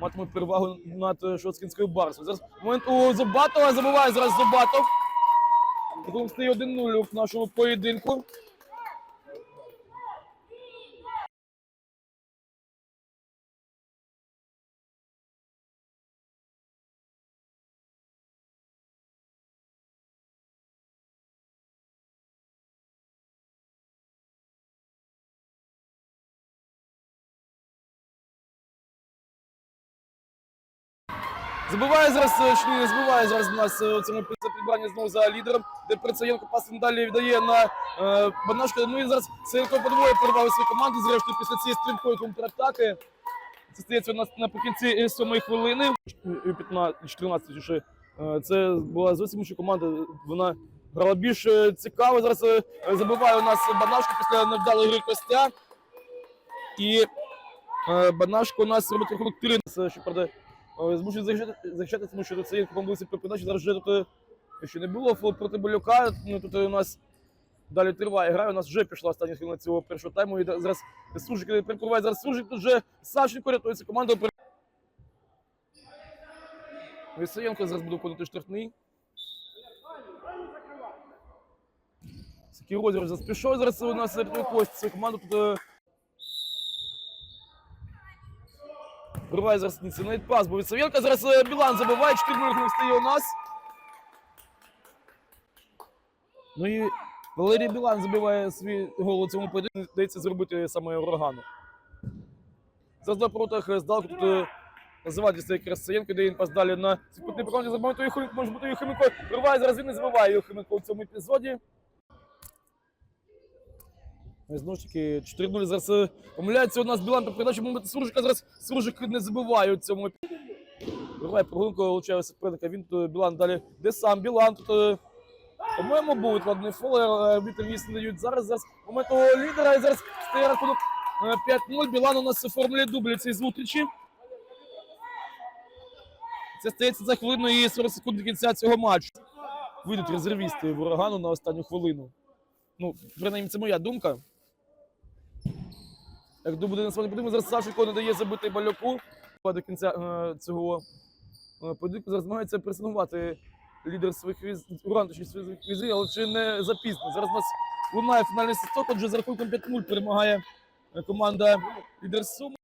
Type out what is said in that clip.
матиме перевагу над е, Шоцкінською Барсою. Зараз момент у Зубатова забуває зараз Зубатов. Такому стає 1-0 в нашому поєдинку. Забиває зараз, е, чи не збиває зараз нас е, у цьому підбранні знову за лідером, де Прицаєнко пас він далі віддає на е, Банашка. Ну і зараз Саєнко подвоє перевагу свою команду, зрештою після цієї стрімкої контратаки. Це стається у нас наприкінці е, сьомої хвилини. І 15, 14, чи ще. Е, Це була зовсім інша команда. Вона грала більш е, цікаво. Зараз е, забиває у нас Банашко після невдалої гри Костя. І е, Банашко у нас робить рахунок 3, Це, правда, е, змушує захищати, захищати, тому що це помилився при передачі. Зараз вже тут е, ще не було проти Болюка. Ну, тут е, у нас далі триває гра. У нас вже пішла остання хвилина цього першого тайму. І зараз Сужик прикриває зараз Сужик. Тут вже Савченко рятується команда. Вісаєнко зараз буде входити штрафний. Такий розіграш зараз пішов. Зараз у нас рятує кость цю команду. Тут е, Вриває зараз ініціативний пас, бо від Савєнка. Зараз Білан забиває, 4 не встає у нас. Ну і Валерій Білан забиває свій гол у цьому поєдинку, дається зробити саме урагану. Зараз на поротах здалеку тут е, називати цей де він пас далі на супутний приконці. Забиває Юхименко, може бути Юхименко. Вриває, зараз він не забиває Юхименко у цьому епізоді. Ну, Знову ж таки, 4-0 зараз е, помиляється у нас Білан по передачі, мабуть, Суржика зараз Суржик не забиває у цьому епізоді. Прогулку, влучає суперника, він тут Білан далі. Де сам Білан тут, е, по-моєму, був відкладений фол, але вітер віс не дають. Зараз, зараз момент у лідера, і зараз стає рахунок е, 5-0. Білан у нас оформлює дублі цієї зустрічі. Це стається за хвилину і 40 секунд до кінця цього матчу. Вийдуть резервісти в урагану на останню хвилину. Ну, принаймні, це моя думка. Як до буде насправді подивимо, зараз Сашенко не дає забити балюку до кінця е, цього е. Зараз намагається пресингувати лідер своїх віз... уран, точніше своїх візрів, але чи не запізно. Зараз у нас лунає фінальний свисток, отже за рахунком 5-0 перемагає е, команда лідер Сум.